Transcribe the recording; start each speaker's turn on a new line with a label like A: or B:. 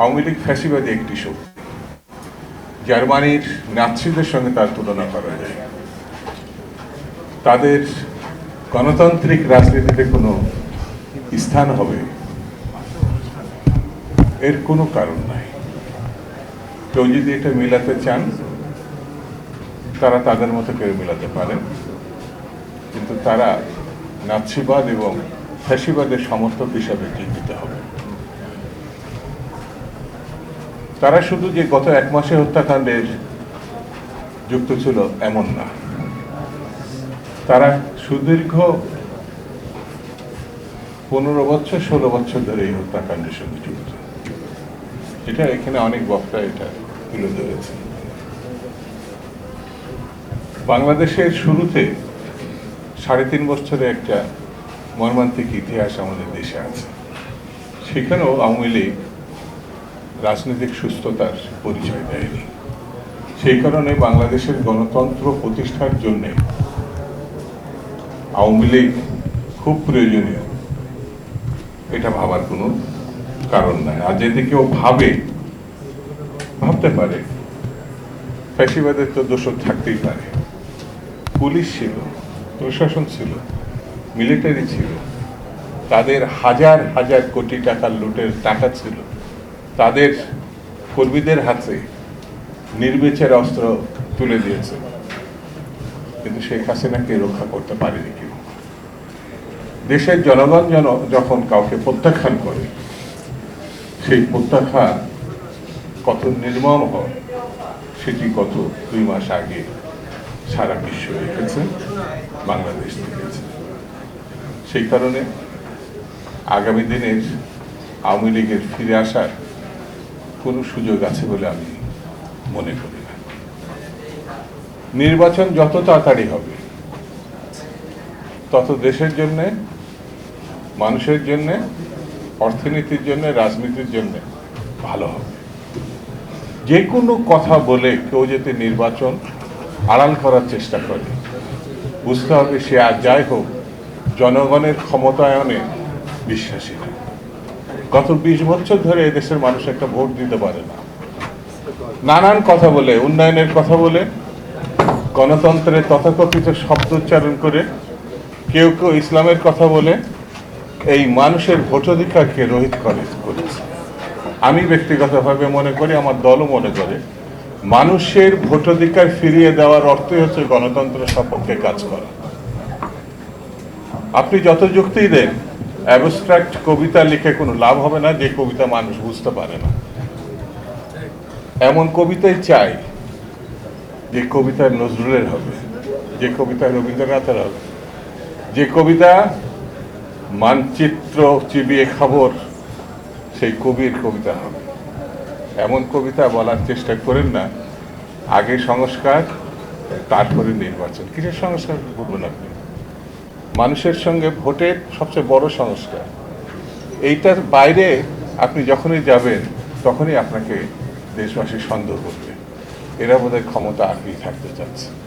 A: আওয়ামী লীগ ফ্যাসিবাদী একটি শক্তি। জার্মানির নাৎসিদের সঙ্গে তার তুলনা করা যায়। তাদের গণতান্ত্রিক রাজনীতিতে কোনো স্থান হবে এর কোনো কারণ নাই। কেউ যদি এটা মেলাতে চান, তারা তাদের মতো কেউ মেলাতে পারেন কিন্তু তারা নাৎসিবাদ এবং ফ্যাসিবাদের সমর্থক হিসাবে চিহ্নিত হবে। তারা শুধু যে গত এক মাসে হত্যাকাণ্ডের যুক্ত ছিল, এমন না। তারা সুদীর্ঘ পনেরো বছর, ষোলো বছর ধরে এই হত্যাকাণ্ডের সঙ্গে যুক্ত। এটা এখানে অনেক বক্তা এটা তুলে ধরেছে বাংলাদেশের শুরুতে সাড়ে তিন বছরে একটা মর্মান্তিক ইতিহাস আমাদের দেশে আছে। সেখানেও আওয়ামী লীগ রাজনৈতিক সুস্থতার পরিচয় দেয়নি। সেই কারণে বাংলাদেশের গণতন্ত্র প্রতিষ্ঠার জন্যে আওয়ামী লীগ খুব প্রয়োজনীয়। এটা ভাবার কোনো কারণ নাই। আর যদি কেউ ভাবে, ভাবতে পারে, ফ্যাসিবাদের তো দোষক থাকতেই পারে। পুলিশ ছিল, প্রশাসন ছিল, মিলিটারি ছিল, তাদের হাজার হাজার কোটি টাকার লুটের টাকা ছিল। তাদের কর্মীদের হাতে নির্বিচার অস্ত্র তুলে দিয়েছে। কিন্তু শেখ হাসিনাকে রক্ষা করতে পারেনি কেউ। দেশের জনগণ যেন যখন কাউকে প্রত্যাখ্যান করে, সেই প্রত্যাখ্যান কত নির্মম হয়, সেটি গত দুই মাস আগে সারা বিশ্ব দেখেছে, বাংলাদেশ দেখেছে। সেই কারণে আগামী দিনের আওয়ামী লীগের ফিরে আসার কোনো সুযোগ আছে বলে আমি মনে করি না। নির্বাচন যত তাড়াতাড়ি হবে, তত দেশের জন্য, মানুষের জন্য, অর্থনীতির জন্য, রাজনীতির জন্য ভালো হবে। যে কোনো কথা বলে কেউ যদি নির্বাচন আড়াল করার চেষ্টা করে, বুঝতে হবে সে আর যাই হোক, জনগণের ক্ষমতায়নে বিশ্বাসী না। গত বিশ বছর ধরে এদেশের মানুষ একটা ভোট দিতে পারে না। নানান কথা বলে, উন্নয়নের কথা বলে গণতন্ত্রের তথাকথিত শব্দ উচ্চারণ করে, কেউ কেউ ইসলামের কথা বলে, এই মানুষের ভোটাধিকারকে রহিত করে করেছে আমি ব্যক্তিগতভাবে মনে করি, আমার দলও মনে করে, মানুষের ভোটাধিকার ফিরিয়ে দেওয়ার অর্থই হচ্ছে গণতন্ত্র সপক্ষে কাজ করা। আপনি যত যুক্তি দেন অ্যাবস্ট্রাক্ট কবিতা লিখে কোনো লাভ হবে না, যে কবিতা মানুষ বুঝতে পারে না। এমন কবিতাই চাই যে কবিতা নজরুলের হবে, যে কবিতা রবীন্দ্রনাথের হবে, যে কবিতা মানচিত্র চিবিয়ে খবর, সেই কবির কবিতা হবে। এমন কবিতা বলার চেষ্টা করেন না, আগে সংস্কার, তারপরে নির্বাচন। কিসের সংস্কার বলবেন আপনি? মানুষের সঙ্গে ভোটের সবচেয়ে বড় সংস্কার। এইটার বাইরে আপনি যখনই যাবেন, তখনই আপনাকে দেশবাসী সন্দেহ করবে। এরা বোধহয় ক্ষমতা আগেই থাকতে চাচ্ছে।